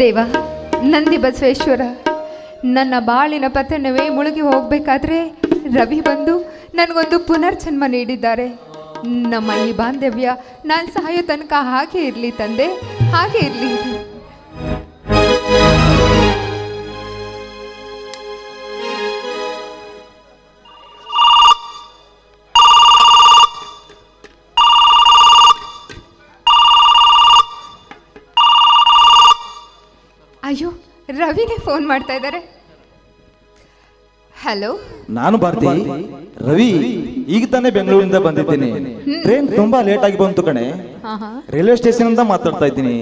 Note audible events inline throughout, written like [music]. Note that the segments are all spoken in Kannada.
ದೇವ, ನಂದಿ ಬಸವೇಶ್ವರ, ನನ್ನ ಬಾಳಿನ ಪತನವೇ ಮುಳುಗಿ ಹೋಗಬೇಕಾದ್ರೆ ರವಿ ಬಂದು ನನಗೊಂದು ಪುನರ್ಜನ್ಮ ನೀಡಿದ್ದಾರೆ. ನಮ್ಮ ಈ ಬಾಂಧವ್ಯ ನಾನು ಸಹಾಯ ತನಕ ಹಾಗೆ ಇರಲಿ ತಂದೆ, ಹಾಗೆ ಇರಲಿ. ಫೋನ್ ಮಾಡ್ತಾ ಇದ್ದಾರೆ. ಹಲೋ ನಾನು ಭಾರತಿ. ರವಿ ಈಗ ತಾನೇ ಬೆಂಗಳೂರಿಂದ ಬಂದಿದ್ದೀನಿ. ಟ್ರೈನ್ ತುಂಬಾ ಲೇಟ್ ಆಗಿ ಬಂತು ಕಣೆ. ಹಾಂ ಹಾಂ. ರೈಲ್ವೆ ಸ್ಟೇಷನ್ ಅಂತ ಮಾತಾಡ್ತಾ ಇದ್ದೀನಿ.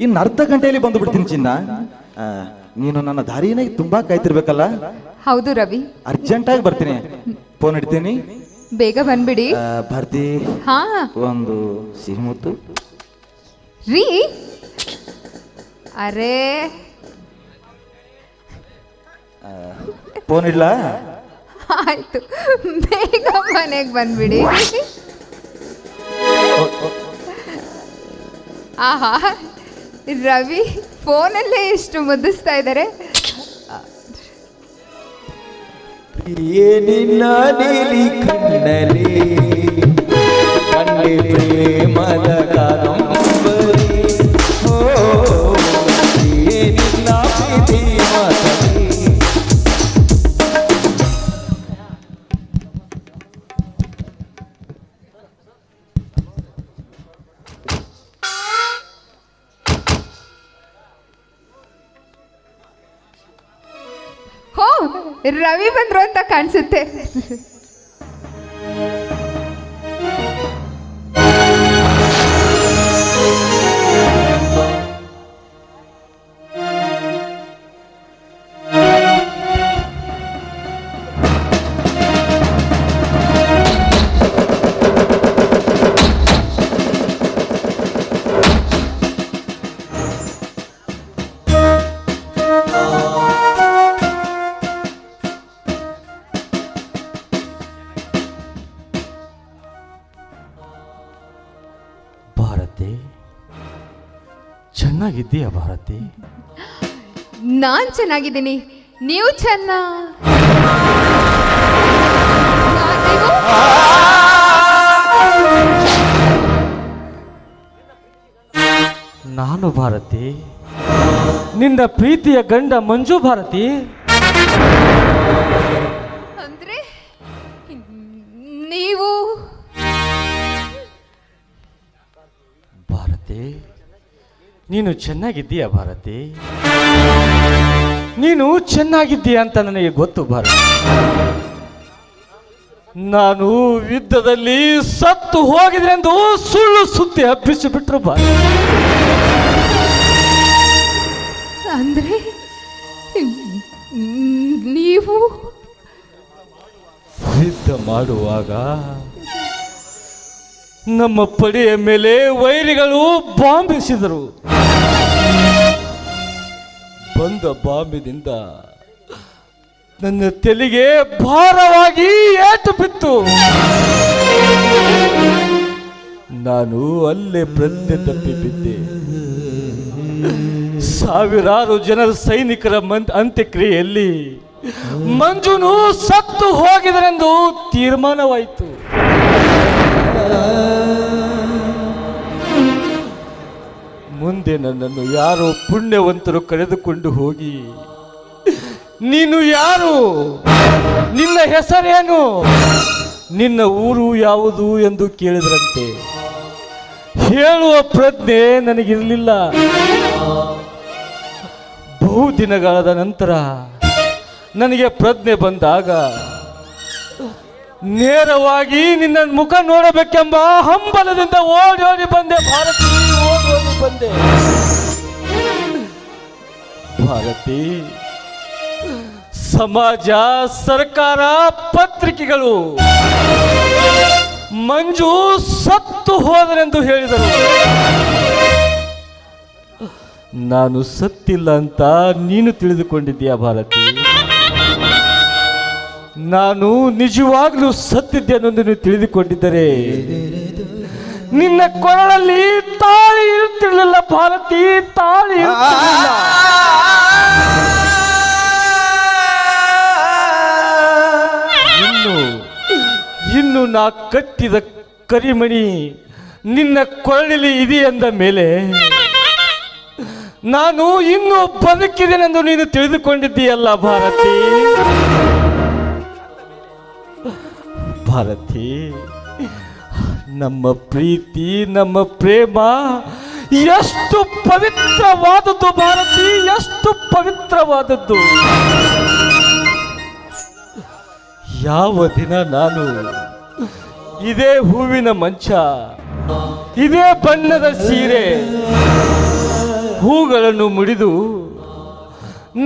ಇನ್ನು ಅರ್ಧ ಗಂಟೆಯಲ್ಲಿ ಬಂದು ಬಿಡ್ತೀನಿ ಚಿನ್ನ. ಆ, ನೀನು ನನ್ನ ದಾರಿನೇ ತುಂಬಾ ಕಾಯ್ತಿರ್ಬೇಕಲ್ಲ? ಹೌದು ರವಿ. ಅರ್ಜೆಂಟ್ ಆಗಿ ಬರ್ತೀನಿ. ಫೋನ್ ಇಡ್ತೀನಿ ಬೇಗ ಬಂದ್ಬಿಡಿ. ಆ, ಭಾರತಿ ಹಾ. ಒಂದು ಸಿಹಿಮುತ್ತು ರೀ. ಅರೇ. ಫೋನ್ ಇಲ್ಲ ಆಯ್ತು. ಬೇಗ ಮನೆಗೆ ಬಂದ್ಬಿಡಿ. ಆಹಾ. ರವಿ ಫೋನಲ್ಲೇ ಎಷ್ಟು ಮುದ್ದಿಸ್ತಾ ಇದ್ದಾರೆ ಏನಿಲ್ಲ ನೀಲಿ ಕಣ್ಣಲಿ ಕಣ್ಣಿ ಪ್ರೇಮದ ರವಿ ಬಂದ್ರು ಅಂತ ಕಾಣಿಸುತ್ತೆ. ಭಾರತಿ? ಚೆನ್ನಾಗಿದ್ದೀಯ ಭಾರತಿ? ನಾನ್ ಚೆನ್ನಾಗಿದ್ದೀನಿ. ನೀವು ಚೆನ್ನ? ನಾನು ಭಾರತಿ? ನಿನ್ನ ಪ್ರೀತಿಯ ಗಂಡ ಮಂಜು ಭಾರತಿ? ಭಾರತಿ. ನೀನು ಚೆನ್ನಾಗಿದ್ದೀಯ ಭಾರತಿ? ನೀನು ಚೆನ್ನಾಗಿದ್ದೀಯ ಅಂತ ನನಗೆ ಗೊತ್ತು ಭಾರತಿ. ನಾನು ಯುದ್ಧದಲ್ಲಿ ಸತ್ತು ಹೋಗಿದ್ರೆ ಎಂದು ಸುಳ್ಳು ಸುದ್ದಿ ಹಬ್ಬಿಸಿ ಬಿಟ್ರು ಭಾರತಿ. ಅಂದ್ರೆ ನೀವು? ಯುದ್ಧ ಮಾಡುವಾಗ ನಮ್ಮ ಪಡೆಯ ಮೇಲೆ ವೈರಿಗಳು ಬಾಂಬ್ ಎಸೆದರು ಬಂದ ಬಾಂಬಿನಿಂದ ನನ್ನ ತಲೆಗೆ ಭಾರವಾಗಿ ಏಟು ಬಿತ್ತು. ನಾನು ಅಲ್ಲೇ ಪ್ರಜ್ಞೆ ತಪ್ಪಿ ಬಿದ್ದೆ. ಸಾವಿರಾರು ಜನರ ಸೈನಿಕರ ಅಂತ್ಯಕ್ರಿಯೆಯಲ್ಲಿ ಮಂಜುನು ಸತ್ತು ಹೋಗಿದರೆಂದು ತೀರ್ಮಾನವಾಯಿತು. ಮುಂದೆ ನನ್ನನ್ನು ಯಾರೋ ಪುಣ್ಯವಂತರು ಕರೆದುಕೊಂಡು ಹೋಗಿ, ನೀನು ಯಾರು? ನಿನ್ನ ಹೆಸರೇನು? ನಿನ್ನ ಊರು ಯಾವುದು ಎಂದು ಕೇಳಿದ್ರಂತೆ. ಹೇಳುವ ಪ್ರಜ್ಞೆ ನನಗಿರಲಿಲ್ಲ. ಬಹು ದಿನಗಳಾದ ನಂತರ ನನಗೆ ಪ್ರಜ್ಞೆ ಬಂದಾಗ ನೇರವಾಗಿ ನಿನ್ನ ಮುಖ ನೋಡಬೇಕೆಂಬ ಹಂಬಲದಿಂದ ಓಡಿ ಓಡಿ ಬಂದೆ, ಭಾರತಿ, ಓಡಿ ಓಡಿ ಬಂದೆ. ಭಾರತಿ, ಸಮಾಜ, ಸರ್ಕಾರ, ಪತ್ರಿಕೆಗಳು ಮಂಜು ಸತ್ತು ಹೋದರೆಂದು ಹೇಳಿದರು. ನಾನು ಸತ್ತಿಲ್ಲ ಅಂತ ನೀನು ತಿಳಿದುಕೊಂಡಿದ್ದೀಯಾ, ಭಾರತಿ? ನಾನು ನಿಜವಾಗ್ಲೂ ಸತ್ತಿದ್ದೇನೆಂದು ನೀವು ತಿಳಿದುಕೊಂಡಿದ್ದರೆ, ನಿನ್ನ ಕೊರಳಲ್ಲಿ ತಾಳಿ ಇರುತ್ತಿರಲಿಲ್ಲ, ಭಾರತಿ, ತಾಳಿ ಇನ್ನು ಇನ್ನು ನಾ ಕಟ್ಟಿದ ಕರಿಮಣಿ ನಿನ್ನ ಕೊರಳಲ್ಲಿ ಇದೆ ಎಂದ ಮೇಲೆ, ನಾನು ಇನ್ನೂ ಬದುಕಿದೆನೆಂದು ನೀನು ತಿಳಿದುಕೊಂಡಿದ್ದೀಯಲ್ಲ, ಭಾರತಿ? ಭಾರತಿ. ನಮ್ಮ ಪ್ರೀತಿ, ನಮ್ಮ ಪ್ರೇಮ, ಎಷ್ಟು ಪವಿತ್ರವಾದದ್ದು ಭಾರತಿ, ಎಷ್ಟು ಪವಿತ್ರವಾದದ್ದು. ಯಾವ ದಿನ ನಾನು ಇದೇ ಹೂವಿನ ಮಂಚ, ಇದೇ ಬಣ್ಣದ ಸೀರೆ, ಹೂಗಳನ್ನು ಮುಡಿದು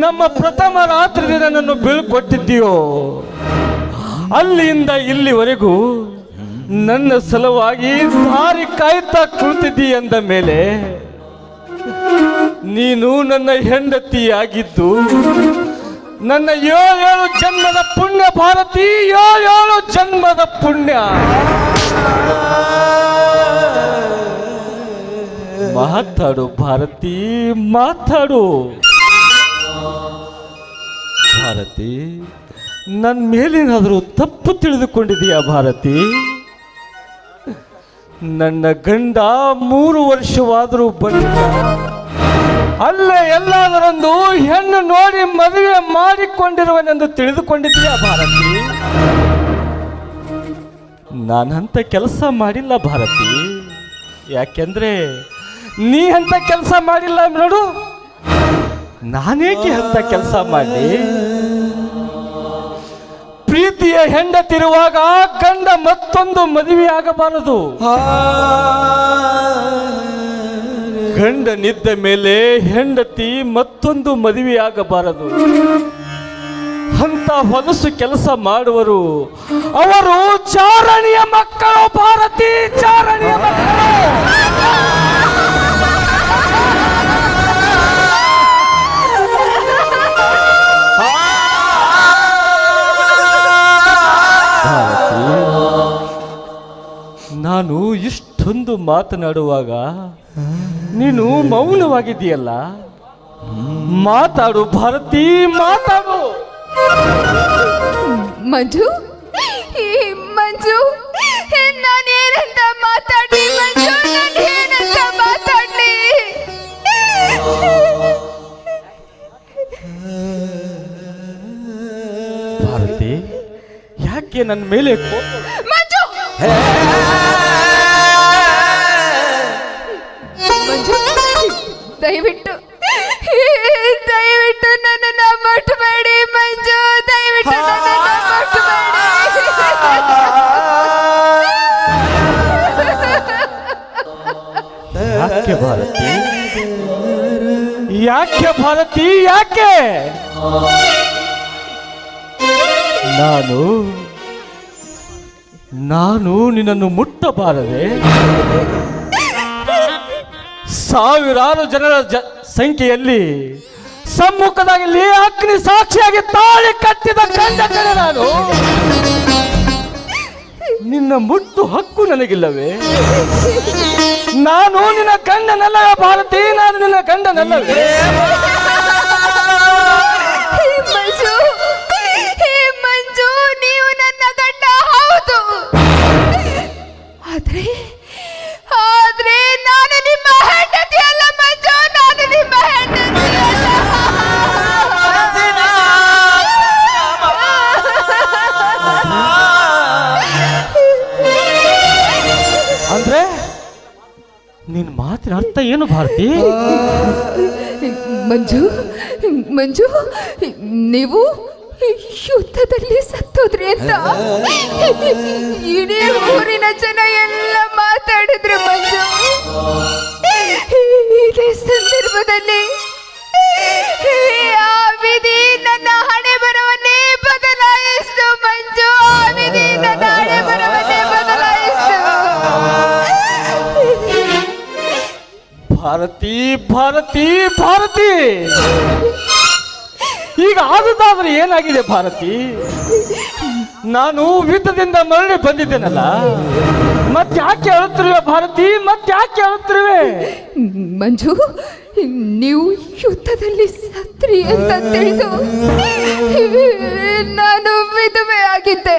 ನಮ್ಮ ಪ್ರಥಮ ರಾತ್ರಿ ನನ್ನನ್ನು ಬೀಳ್ಕೊಟ್ಟಿದ್ದೀಯೋ? ಅಲ್ಲಿಂದ ಇಲ್ಲಿವರೆಗೂ ನನ್ನ ಸಲುವಾಗಿ ದಾರಿ ಕಾಯ್ತಾ ಕುಳಿತಿದ್ದಿ ಅಂದ ಮೇಲೆ ನೀನು ನನ್ನ ಹೆಂಡತಿಯಾಗಿದ್ದು ನನ್ನ ಏಳು ಜನ್ಮದ ಪುಣ್ಯ ಭಾರತಿ ಏಳು ಜನ್ಮದ ಪುಣ್ಯ. ಮಾತಾಡು ಭಾರತಿ ಮಾತಾಡು. ಭಾರತಿ. ನನ್ನ ಮೇಲೇನಾದರೂ ತಪ್ಪು ತಿಳಿದುಕೊಂಡಿದೆಯಾ ಭಾರತಿ? ನನ್ನ ಗಂಡ ಮೂರು ವರ್ಷವಾದರೂ ಬಂದಿಲ್ಲ ಅಲ್ಲೇ ಎಲ್ಲಾದರೊಂದು ಹೆಣ್ಣು ನೋಡಿ ಮದುವೆ ಮಾಡಿಕೊಂಡಿರುವನೆಂದು ತಿಳಿದುಕೊಂಡಿದ್ದೀಯಾ ಭಾರತಿ? ನಾನಂತ ಕೆಲಸ ಮಾಡಿಲ್ಲ ಭಾರತಿ. ಯಾಕೆಂದ್ರೆ ನೀ ಅಂತ ಕೆಲಸ ಮಾಡಿಲ್ಲ ನೋಡು. ನಾನೇಕೆ ಅಂತ ಕೆಲಸ ಮಾಡಿ ಪ್ರೀತಿಯ ಹೆಂಡತಿರುವಾಗ ಗಂಡ ಮತ್ತೊಂದು ಮದುವೆ ಆಗಬಾರದು. ಗಂಡನಿದ್ದ ಮೇಲೆ ಹೆಂಡತಿ ಮತ್ತೊಂದು ಮದುವೆ ಆಗಬಾರದು. ಅಂತ ಹೊಲಸು ಕೆಲಸ ಮಾಡುವರು. ಅವರು ಚಾರಣಿಯ ಮಕ್ಕಳು ಭಾರತಿ ಚಾರಣಿಯ ಮಕ್ಕಳು. ಇಷ್ಟೊಂದು ಮಾತನಾಡುವಾಗ ನೀನು ಮೌನವಾಗಿದೆಯಲ್ಲ ಮಾತಾಡು ಭಾರತಿ ಮಾತಾಡು! ಮಂಜು ಮಂಜು ನಾನೇನಂತ ಮಾತಾಡಿ ಮಾತಾಡ್ಲಿ? ಭಾರತಿ ಯಾಕೆ ನನ್ನ ಮೇಲೆ ಮಂಜು! ದಯವಿಟ್ಟು ದಯವಿಟ್ಟು ನನ್ನನ್ನು ಮಾಡಿ ಮಂಜು. ದಯವಿಟ್ಟು ನನ್ನನ್ನು ಯಾಕೆ ಭಾರತಿ? ಯಾಕೆ ಭಾರತಿ? ಯಾಕೆ? ನಾನು ನಾನು ನಿನ್ನನ್ನು ಮುಟ್ಟಬಾರದೆ? ಸಾವಿರಾರು ಜನರ ಜ ಸಂಖ್ಯೆಯಲ್ಲಿ ಸಮ್ಮುಖದಲ್ಲಿ ಅಗ್ನಿ ಸಾಕ್ಷಿಯಾಗಿ ತಾಳಿ ಕಟ್ಟಿದ ಕಡೆ ನಾನು. ನಿನ್ನ ಮುಟ್ಟು ಹಕ್ಕು ನನಗಿಲ್ಲವೇ? ನಾನು ನಿನ್ನ ಗಂಡನಲ್ಲವೇ ಭಾರತಿ, ನಾನು ನಿನ್ನ ಗಂಡನಲ್ಲವೇ? ಆದ್ರೆ ಆದ್ರೆ ಅರ್ಥ ಏನು ಭಾರತಿ? ಮಂಜು ಮಂಜು, ನೀವು ಯುದ್ಧದಲ್ಲಿ ಸತ್ತೋದ್ರಿ ಅಂತ. ಇಡೀ ಊರಿನ ಜನ ಎಲ್ಲ ಮಾತಾಡಿದ್ರು ಮಂಜು. ಇದೇ ಸಂದರ್ಭದಲ್ಲಿ ಭಾರತಿ ಭಾರತಿ ಭಾರತಿ. ಈಗ ಆದದಾದ್ರೆ ಏನಾಗಿದೆ ಭಾರತಿ? ನಾನು ಯುದ್ಧದಿಂದ ಮರಳಿ ಬಂದಿದ್ದೇನಲ್ಲ, ಮತ್ತೆ ಯಾಕೆ ಹೇಳುತ್ತಿರುವೆ ಭಾರತಿ? ಮತ್ತೆ ಯಾಕೆ ಅಳುತ್ತಿರುವೆ? ಮಂಜು, ನೀವು ಯುದ್ಧದಲ್ಲಿ ಸತ್ರಿ ಅಂತ ತಿಳಿದು ನಾನು ವಿಧವೆ ಆಗಿದ್ದೆ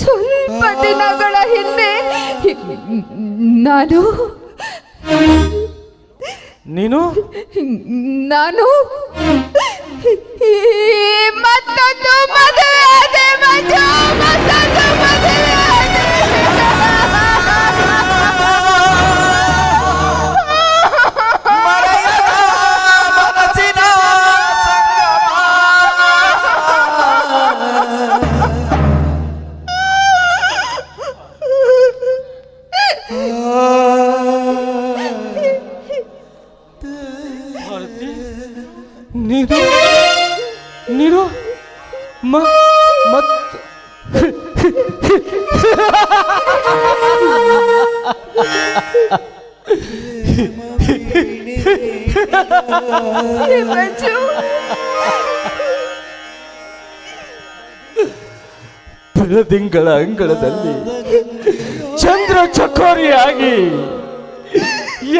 ಸ್ವಲ್ಪ ದಿನಗಳ ಹಿಂದೆ ನಾನು ನೀನು ನಾನು ಈ ಮತ್ತೊಂದು ಮದುವೆ ಆದೆ ಮಂಜು ಬೆಳದಿಂಗಳ ಅಂಗಳದಲ್ಲಿ ಚಂದ್ರ ಚಕೋರಿಯಾಗಿ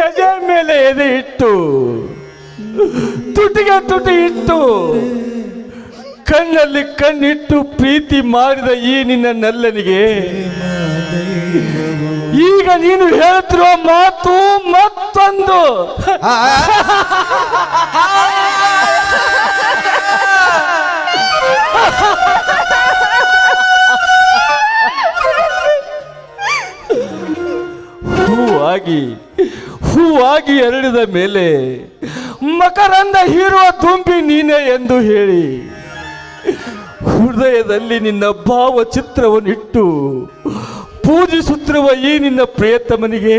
ಎದೆ ಮೇಲೆ ಎದೆ ಇಟ್ಟು, ತುಟಿಗೆ ತುಟಿ ಇಟ್ಟು, ಕಣ್ಣಲ್ಲಿ ಕಣ್ಣಿಟ್ಟು ಪ್ರೀತಿ ಮಾಡಿದ ಈ ನಿನ್ನ ನಲ್ಲನಿಗೆ, ಈಗ ನೀನು ಹೇಳ್ತಿರೋ ಮಾತು ಮತ್ತೊಂದು. ಹೂವಾಗಿ ಹೂವಾಗಿ ಎರಡಿದ ಮೇಲೆ ಮಕರಂದ ಹೀರುವ ತುಂಬಿ ನೀನೆ ಎಂದು ಹೇಳಿ ಹೃದಯದಲ್ಲಿ ನಿನ್ನ ಭಾವಚಿತ್ರವನ್ನಿಟ್ಟು ಪೂಜಿಸುತ್ತಿರುವ ಈ ನಿನ್ನ ಪ್ರಿಯತಮನಿಗೆ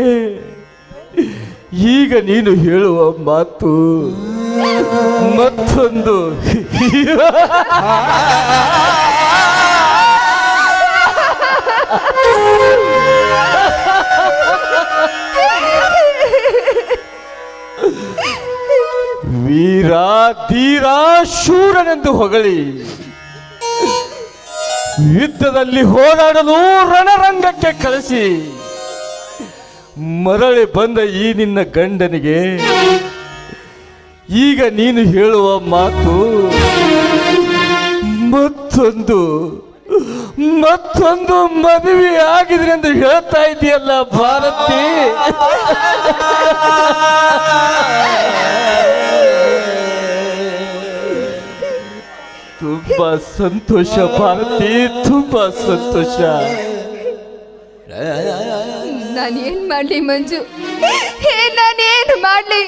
ಈಗ ನೀನು ಹೇಳುವ ಮಾತು ಮತ್ತೊಂದು [laughs] ವೀರ ಧೀರ ಶೂರನೆಂದು ಹೊಗಳಿ. ಯುದ್ಧದಲ್ಲಿ ಹೋರಾಡಲು ರಣರಂಗಕ್ಕೆ ಕಳಿಸಿ ಮರಳಿ ಬಂದ ಈ ನಿನ್ನ ಗಂಡನಿಗೆ, ಈಗ ನೀನು ಹೇಳುವ ಮಾತು ಮತ್ತೊಂದು ಮತ್ತೊಂದು ಮದುವೆ ಆಗಿದ್ರೆ ಎಂದು ಹೇಳ್ತಾ ಇದೆಯಲ್ಲ ಭಾರತಿ? ತುಂಬಾ ಸಂತೋಷ ಭಾರತಿ ತುಂಬಾ ಸಂತೋಷ. ನಾನೇನ್ ಮಾಡ್ಲಿ ಮಂಜು? ಹೇ ನಾನೇನು ಮಾಡ್ಲಿ?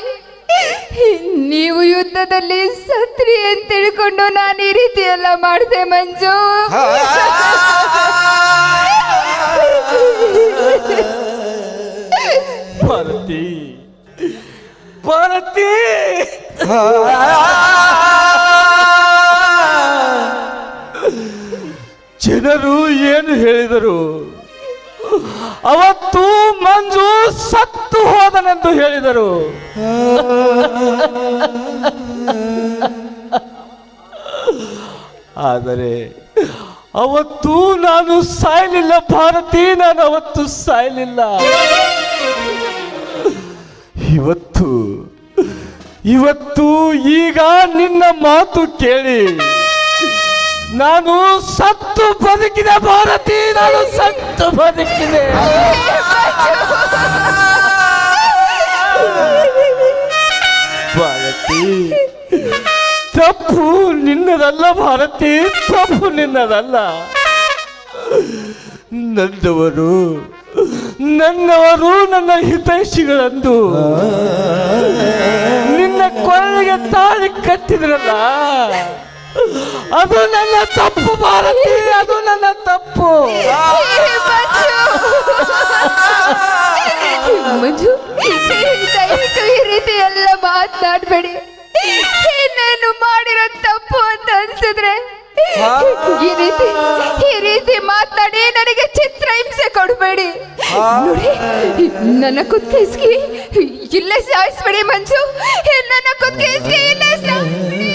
ನೀವು ಯುದ್ಧದಲ್ಲಿ ಸತ್ರಿ ಅಂತ ತಿಳ್ಕೊಂಡು ನಾನು ಈ ರೀತಿ ಎಲ್ಲ ಮಾಡಿದೆ ಮಂಜು. ಭಾರತಿ ಭಾರತಿ. ಜನರು ಏನು ಹೇಳಿದರು? ಅವತ್ತು ಮಂಜು ಸತ್ತು ಹೋದನೆಂದು ಹೇಳಿದರು. ಆದರೆ ಅವತ್ತು ನಾನು ಸಾಯಲಿಲ್ಲ ಭಾರತಿ, ನಾನು ಅವತ್ತು ಸಾಯಲಿಲ್ಲ. ಇವತ್ತು ಇವತ್ತು ಈಗ ನಿನ್ನ ಮಾತು ಕೇಳಿ. ನಾನು ಸತ್ತು ಬದುಕಿದೆ, ಭಾರತಿ, ನಾನು ಸತ್ತು ಬದುಕಿದೆ. ಭಾರತಿ ತಪ್ಪು ನಿನ್ನದಲ್ಲ, ಭಾರತಿ ತಪ್ಪು ನಿನ್ನದಲ್ಲ. ನಂದವರು ನನ್ನವರು ನನ್ನ ಹಿತೈಷಿಗಳಂದು. ನಿನ್ನ ಕೊರಳಿಗೆ ತಾಳಿ ಕಟ್ಟಿದ್ರಲ್ಲ. ಅದು ನನ್ನ ತಪ್ಪು ಭಾರತಿ, ಅದು ನನ್ನ ತಪ್ಪು. ಮಂಜು, ದಯವಿಟ್ಟು ಈ ರೀತಿ ಎಲ್ಲ ಮಾತನಾಡಬೇಡಿ. ಇನ್ನೇನು ಮಾಡಿರೋ ತಪ್ಪು ಅಂತ ಅನ್ಸಿದ್ರೆ, ಈ ರೀತಿ ಈ ರೀತಿ ಮಾತಾಡಿ ನನಗೆ ಚಿತ್ರ ಹಿಂಸೆ ಕೊಡಬೇಡಿ ನನ್ನ ಕುತ್ಕೈಸ್ಗಿ ಇಲ್ಲೇ ಸಾಯಿಸ್ಬೇಡಿ ಮಂಜು ನನ್ನ ಕುತ್ಕೈಸ್ಗಿ ಇಲ್ಲೇ ಸಾಯಿಸ್ಬೇಡಿ.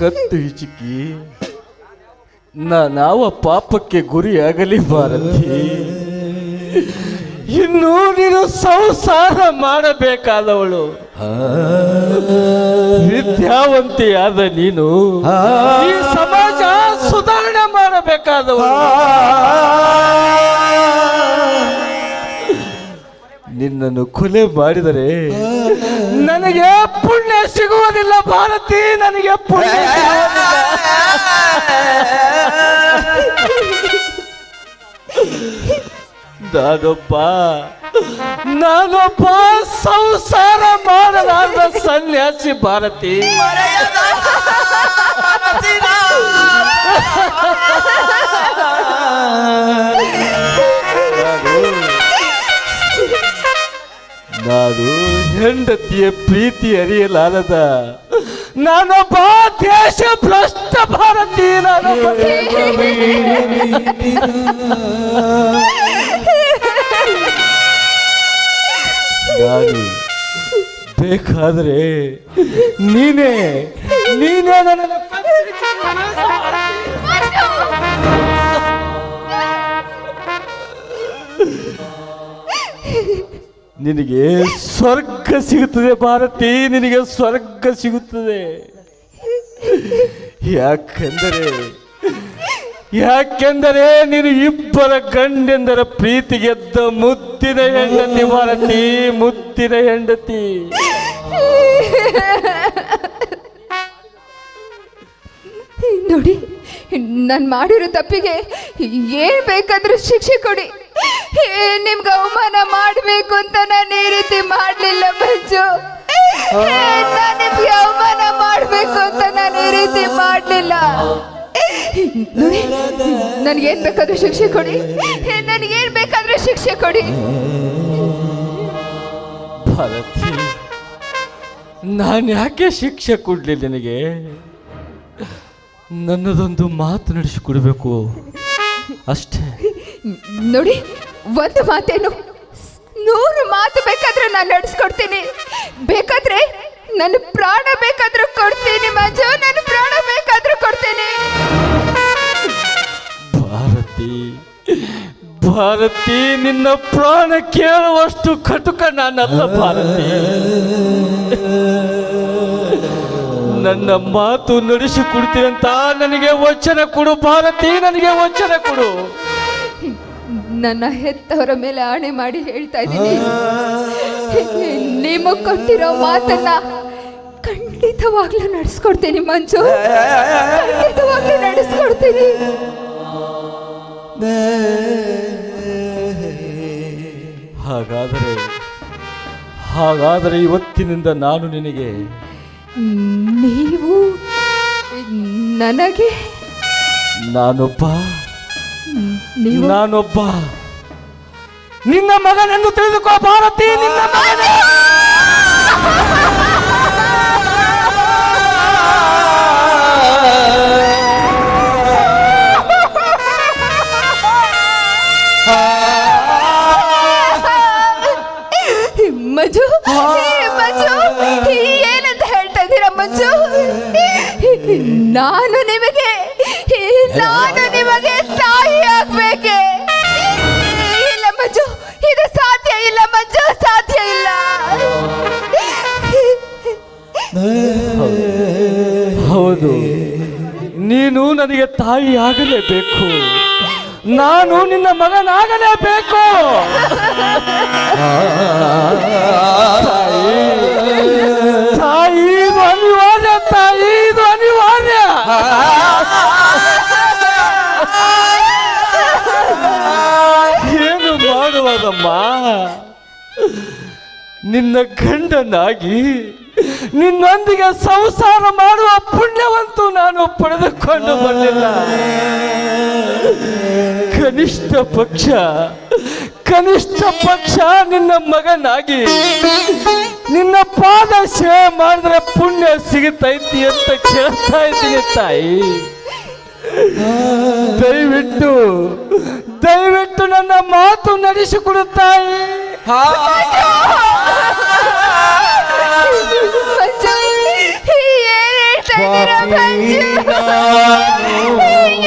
ಕತ್ತು ಹಿಚುಕಿ ನಾವ ಪಾಪಕ್ಕೆ ಗುರಿಯಾಗಲಿ ಭಾರತಿ ಇನ್ನು ನೀನು ಸಂಸಾರ ಮಾಡಬೇಕಾದವಳು. ವಿದ್ಯಾವಂತಿಯಾದ ನೀನು. ಈ ಸಮಾಜ ಸುಧಾರಣೆ ಮಾಡಬೇಕಾದವಳು. ನಿನ್ನನ್ನು ಕೊಲೆ ಮಾಡಿದರೆ ನನಗೆ ಪುಣ್ಯ ಸಿಗುವುದಿಲ್ಲ ಭಾರತಿ ನನಗೆ ಪುಣ್ಯ ದಾದಪ್ಪ ನಾನೊಬ್ಬ ನಾನೊಬ್ಬ ಸಂಸಾರ ಮಾಡಲಾದ ಸನ್ಯಾಸಿ ಭಾರತಿ. ನಾನು ಹೆಂಡತಿಯ ಪ್ರೀತಿ ಅರಿಯಲಾರದ ನಾನೊಬ್ಬ ದೇಶ ಭ್ರಷ್ಟ ಭಾರತೀಯ ನಾನೊಬ್ಬ ನಾನು ಬೇಕಾದ್ರೆ ನೀನೇ ನೀನೇ ನನ್ನನ್ನು ನಿನಗೆ ಸ್ವರ್ಗ ಸಿಗುತ್ತದೆ ಭಾರತಿ, ನಿನಗೆ ಸ್ವರ್ಗ ಸಿಗುತ್ತದೆ. ಯಾಕೆಂದರೆ ಯಾಕೆಂದರೆ ನೀನು ಇಬ್ಬರ ಗಂಡೆಂದರ ಪ್ರೀತಿ ಗೆದ್ದ ಮುತ್ತಿನ ಹೆಂಡತಿ ಭಾರತಿ, ಮುತ್ತಿನ ಹೆಂಡತಿ. ನೋಡಿ, ನಾನು ಮಾಡಿರೋ ತಪ್ಪಿಗೆ ಏನು ಬೇಕಾದರೂ ಶಿಕ್ಷೆ ಕೊಡಿ. ನಿಮ್ಗೆ ಅವಮಾನ ಮಾಡಬೇಕು ಅಂತ ನಾನು ಈ ರೀತಿ ಮಾಡಲಿಲ್ಲ ಮಂಜು. ನಿಮ್ಗೆ ಅವಮಾನ ಮಾಡಬೇಕು ಅಂತ ನಾನು ಈ ರೀತಿ ಮಾಡಲಿಲ್ಲ. ನನಗೇನು ಬೇಕಾದರೂ ಶಿಕ್ಷೆ ಕೊಡಿ. ನನಗೇನು ಬೇಕಾದರೂ ಶಿಕ್ಷೆ ಕೊಡಿ. ನಾನು ಯಾಕೆ ಶಿಕ್ಷೆ ಕೊಡ್ಲಿ ನಿನಗೆ? ನನ್ನದೊಂದು ಮಾತು ನಡೆಸಿಕೊಡ್ಬೇಕು. ಅಷ್ಟೇ. ನೋಡಿ ಒಂದು ಮಾತೇನು. ನೂರು ಮಾತು ಬೇಕಾದ್ರೆ ನಾನು ನಡೆಸ್ಕೊಡ್ತೀನಿ. ಬೇಕಾದ್ರೆ ನನ್ನ ಪ್ರಾಣ ಬೇಕಾದ್ರೂ ಕೊಡ್ತೀನಿ ಮಂಜು. ನನ್ನ ಪ್ರಾಣ ಬೇಕಾದ್ರೂ ಕೊಡ್ತೀನಿ. ಭಾರತಿ ಭಾರತಿ ನಿನ್ನ ಪ್ರಾಣ ಕೇಳುವಷ್ಟು ಕಟುಕ ನಾನಲ್ಲ ಭಾರತಿ. ನನ್ನ ಮಾತು ನಡೆಸಿಕೊಡ್ತೀನಿ ಅಂತ ನನಗೆ ವಚನ ಕೊಡು ಭಾರತಿ ನನಗೆ ವಚನ ಕೊಡು. ನನ್ನ ಹೆತ್ತವರ ಮೇಲೆ ಆಣೆ ಮಾಡಿ ಹೇಳ್ತಾ ಇದ್ದೀನಿ. ನೀವು ಕೊಟ್ಟಿರೋ ಮಾತನ್ನ ಖಂಡಿತವಾಗ್ಲೂ ನಡೆಸ್ಕೊಡ್ತೀನಿ ಮಂಜು. ಖಂಡಿತವಾಗ್ಲೂ ನಡೆಸ್ಕೊಡ್ತೀನಿ. ಹಾಗಾದರೆ ಹಾಗಾದರೆ ಇವತ್ತಿನಿಂದ ನಾನು ನಿನಗೆ ನೀವು ನನಗೆ ನಾನೊಬ್ಬ. ನೀವು ನಾನೊಬ್ಬ. ನಿನ್ನ ಮಗನನ್ನು ತಿಳಿದುಕೋ ಭಾರತಿ ನಿನ್ನ ಮಗನ. [laughs] ನಾನು ನಿಮಗೆ ನಾನು ನಿಮಗೆ ತಾಯಿ ಆಗ್ಬೇಕೆ? ಇಲ್ಲ ಮಂಜು, ಇದು ಸಾಧ್ಯ ಇಲ್ಲ ಮಂಜು, ಸಾಧ್ಯ ಇಲ್ಲ. ಹೌದು, ನೀನು ನನಗೆ ತಾಯಿ ಆಗಲೇಬೇಕು. ನಾನು ನಿನ್ನ ಮಗನಾಗಲೇಬೇಕು. ತಾಯಿ ತಾಯಿ ಏನು ಮಾಡುವುದಮ್ಮ ನಿನ್ನ ಗಂಡನಾಗಿ ನಿನ್ನೊಂದಿಗೆ ಸಂಸಾರ ಮಾಡುವ ಪುಣ್ಯವಂತೂ ನಾನು ಪಡೆದುಕೊಂಡು ಬಂದಿಲ್ಲ. ಕನಿಷ್ಠ ಪಕ್ಷ ಕನಿಷ್ಠ ಪಕ್ಷ ನಿನ್ನ ಮಗನಾಗಿ. ನಿನ್ನ ಪಾದ ಸೇವೆ ಮಾಡಿದ್ರೆ ಪುಣ್ಯ ಸಿಗುತ್ತೈತಿ ಅಂತ ಕೇಳ್ತಾ ಇದ್ದೀನಿ ತಾಯಿ. ದಯವಿಟ್ಟು ದಯವಿಟ್ಟು ನನ್ನ ಮಾತು ನಡೆಸಿಕೊಡು ತಾಯಿ. ಮಂಜು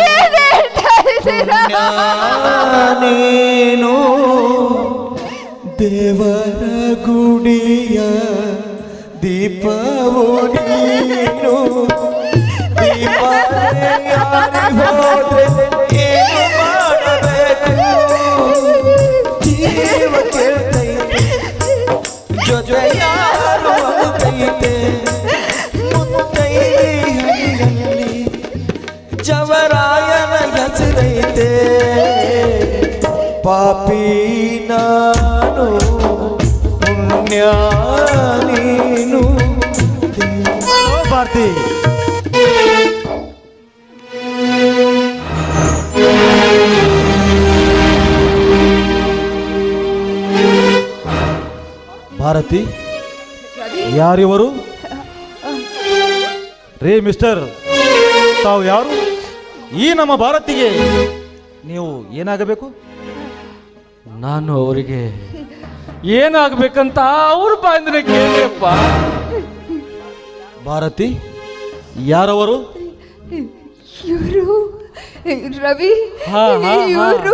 ಏನ್ ನೀನು ದೇವರ ಗುಡಿಯ ದೀಪವು ನೀನು ದೀಪ ಪಾಪಿ ನಾನು ಪುಣ್ಯ ನೀನು ಓ ಭಾರತಿ ಭಾರತಿ ಯಾರಿವರು ರೇ ಮಿಸ್ಟರ್ ತಾವು ಯಾರು ಈ ನಮ್ಮ ಭಾರತಿಗೆ ನೀವು ಏನಾಗಬೇಕು ನಾನು ಅವರಿಗೆ ಏನಾಗಬೇಕಂತ ಅವ್ರ ಬಾಯಿಂದ್ರೆ ಕೇಳಿಯಪ್ಪ ಭಾರತಿ ಯಾರವರು? ಇವರು ರವಿ ಹಾ, ಹಾ, ಹಾ. ಇವರು.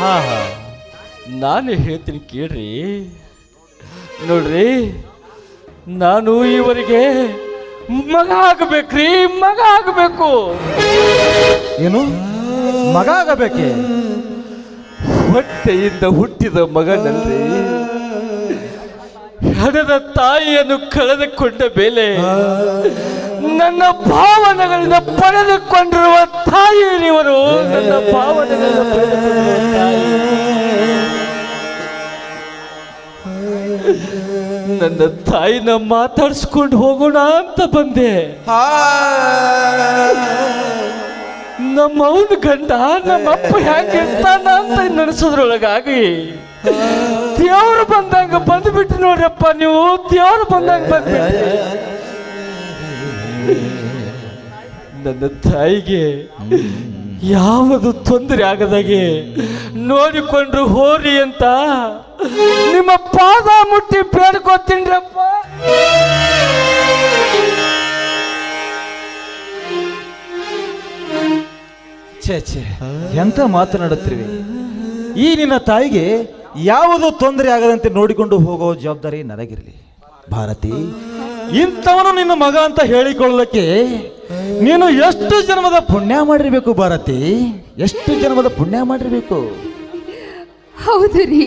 ಹಾ ಹಾ. ನಾನು ಹೇಳ್ತೀನಿ ಕೇಳ್ರಿ. ನೋಡ್ರಿ ನಾನು ಇವರಿಗೆ ಮಗ ಆಗಬೇಕ್ರಿ ಮಗ ಆಗಬೇಕು. ಏನು? ಮಗ ಆಗಬೇಕೆ? ಹೊಟ್ಟೆಯಿಂದ ಹುಟ್ಟಿದ ಮಗನಲ್ಲಿ ಹಣದ ತಾಯಿಯನ್ನು ಕಳೆದುಕೊಂಡ ಮೇಲೆ ನನ್ನ ಭಾವನೆಗಳನ್ನು ಪಡೆದುಕೊಂಡಿರುವ ತಾಯಿ ಇವರು ನನ್ನ ಭಾವನೆಗಳನ್ನು ನನ್ನ ತಾಯಿನ ಮಾತಾಡಿಸ್ಕೊಂಡು ಹೋಗೋಣ ಅಂತ ಬಂದೆ. ನಮ್ಮ ಅವನ ಗಂಡ ನಮ್ಮ ಅಪ್ಪ ಹೆಂಗೆ ಇರ್ತಾನ ಅಂತ ನೆನೆಸೋದ್ರೊಳಗಾಗಿ ದೇವ್ರು ಬಂದಂಗ ಬಂದ್ಬಿಟ್ಟು ನೋಡ್ರಪ್ಪ ನೀವು ದೇವ್ರು ಬಂದಂಗ ಬಂದ್ಬಿಟ್ಟು ನನ್ನ ತಾಯಿಗೆ ಯಾವುದು ತೊಂದರೆ ಆಗದಾಗೆ ನೋಡಿಕೊಂಡ್ರು ಹೋರಿ ಅಂತ. ನಿಮ್ಮ ಪಾದ ಮುಟ್ಟಿ ಬೇಡ್ಕೋತೀನ್ರಪ್ಪ ಛೇ ಛೇ. ಎಂತ ಮಾತನಾಡುತ್ತಿರುವೆ ಈ ನಿನ್ನ ತಾಯಿಗೆ ಯಾವುದು ತೊಂದರೆ ಆಗದಂತೆ ನೋಡಿಕೊಂಡು ಹೋಗೋ ಜವಾಬ್ದಾರಿ ನನಗಿರಲಿ. ಭಾರತಿ, ಇಂಥವನು ನಿನ್ನ ಮಗ ಅಂತ ಹೇಳಿಕೊಳ್ಳಕ್ಕೆ ನೀನು ಎಷ್ಟು ಜನ್ಮದ ಪುಣ್ಯ ಮಾಡಿರಬೇಕು ಭಾರತಿ? ಎಷ್ಟು ಜನ್ಮದ ಪುಣ್ಯ ಮಾಡಿರಬೇಕು? ಹೌದು ರೀ.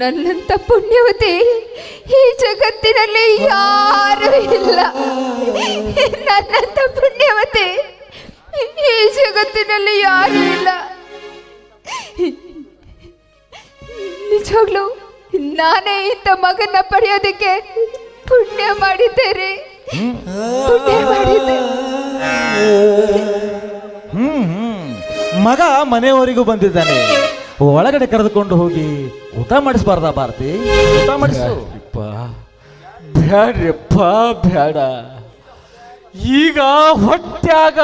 ನನ್ನಂತ ಪುಣ್ಯವತಿ ಈ ಜಗತ್ತಿನಲ್ಲಿ ಯಾರು ಇಲ್ಲ. ನನ್ನಂತ ಪುಣ್ಯವತಿ ಈ ಜಗತ್ತಿನಲ್ಲಿ ಯಾರು ಇಲ್ಲ. ನಿಜವಾಗ್ಲೂ ನಾನೇ ಇಂಥ ಮಗನ ಪಡೆಯೋದಕ್ಕೆ ಪುಣ್ಯ ಮಾಡಿದ್ದೇರಿ ಪುಣ್ಯ ಮಾಡಿದ್ದೆ. ಹ್ಮ್ ಹ್ಮ್. ಮಗ ಮನೆಯವರಿಗೂ ಬಂದಿದ್ದಾನೆ. ಒಳಗಡೆ ಕರೆದುಕೊಂಡು ಹೋಗಿ ಊಟ ಮಾಡಿಸ್ಬಾರ್ದ ಭಾರತಿ? ಊಟ ಮಾಡಿಸು. ಬ್ಯಾಡ್ರಿಪ್ಪ ಬ್ಯಾಡ್ರಪ್ಪ ಬ್ಯಾಡ. ಈಗ ಹೊಟ್ಯಾಗ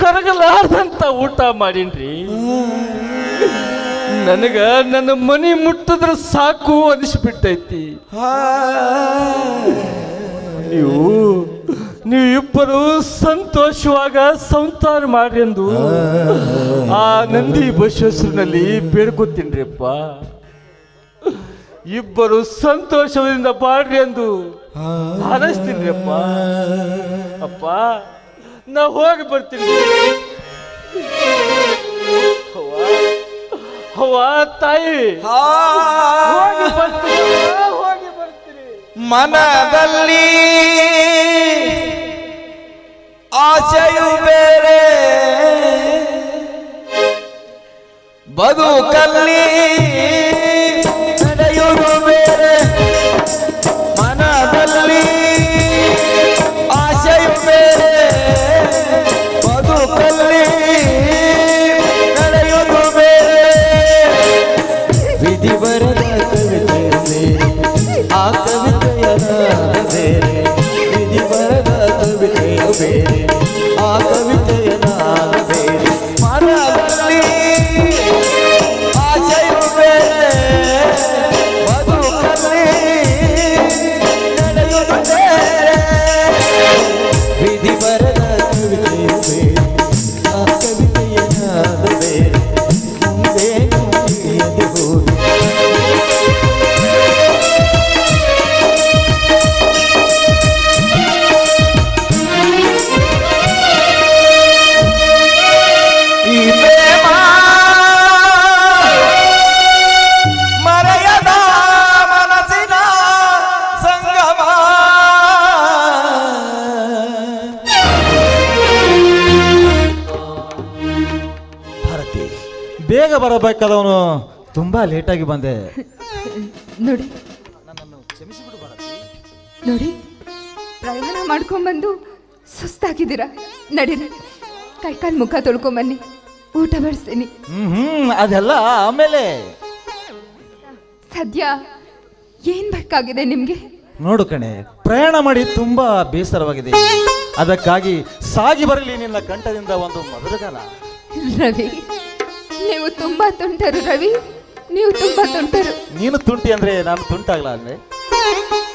ಕರಗಲಾರ್ದಂತ ಊಟ ಮಾಡೀನ್ರಿ. ನನಗ ನನ್ನ ಮನಿ ಮುಟ್ಟದ್ರ ಸಾಕು ಅನಿಸ್ಬಿಟ್ಟೈತಿ ನೀವು ನೀವು ಇಬ್ಬರು ಸಂತೋಷವಾಗ ಸಂಸಾರ ಮಾಡ್ರಿ ಎಂದು ಆ ನಂದಿ ಬಸವೇಶ್ವರನಲ್ಲಿ ಬೇಡ್ಕೊತೀನ್ರಿಪ್ಪ ಇಬ್ಬರು ಸಂತೋಷದಿಂದ ಬಾಡ್ರಿ ಎಂದು ಹಾರೈಸ್ತೀನಿ ಅಪ್ಪ. ಅಪ್ಪ ನಾ ಹೋಗಿ ಬರ್ತೀನಿ. ಅವ್ವ, ತಾಯಿ. ಹೋಗಿ ಬರ್ತೀನಿ ಹೋಗಿ ಬರ್ತೀನಿ. ಮನದಲ್ಲಿ ಆಸೆಯು ಬೇರೆ. ಬದುಕಲ್ಲಿ ಬರಬೇಕಾದವನು ತುಂಬಾ ಲೇಟಾಗಿ ಬಂದೆ. ನೋಡಿ. ನೋಡಿ ಪ್ರಯಾಣ ಮಾಡ್ಕೊಂಬಂದು ಸುಸ್ತಾಗಿದ್ದೀರಾ? ನಡೀರಿ. ಕೈಕಾಲು ಮುಖ ತೊಳ್ಕೊಂಬನ್ನಿ. ಊಟ ಬಡಿಸ್ತೀನಿ. ಹ್ಮ್ ಹ್ಮ್ ಅದೆಲ್ಲ ಆಮೇಲೆ. ಸದ್ಯ ಏನ್ ಬೇಕಾಗಿದೆ ನಿಮ್ಗೆ? ನೋಡು ಕಣೆ ಪ್ರಯಾಣ ಮಾಡಿ ತುಂಬಾ ಬೇಸರವಾಗಿದೆ. ಅದಕ್ಕಾಗಿ ಸಾಗಿ ಬರಲಿ ನಿನ್ನ ಕಂಠದಿಂದ ಒಂದು ಮಧುರಗಾನ ರವಿ ನೀವು ತುಂಬಾ ತುಂಟರು ರವಿ. ನೀವು ತುಂಬಾ ತುಂಟರು. ನೀನು ತುಂಟಿ ಅಂದ್ರೆ ನಾನು ತುಂಟಾಗ್ಲ ಅಂದ್ರೆ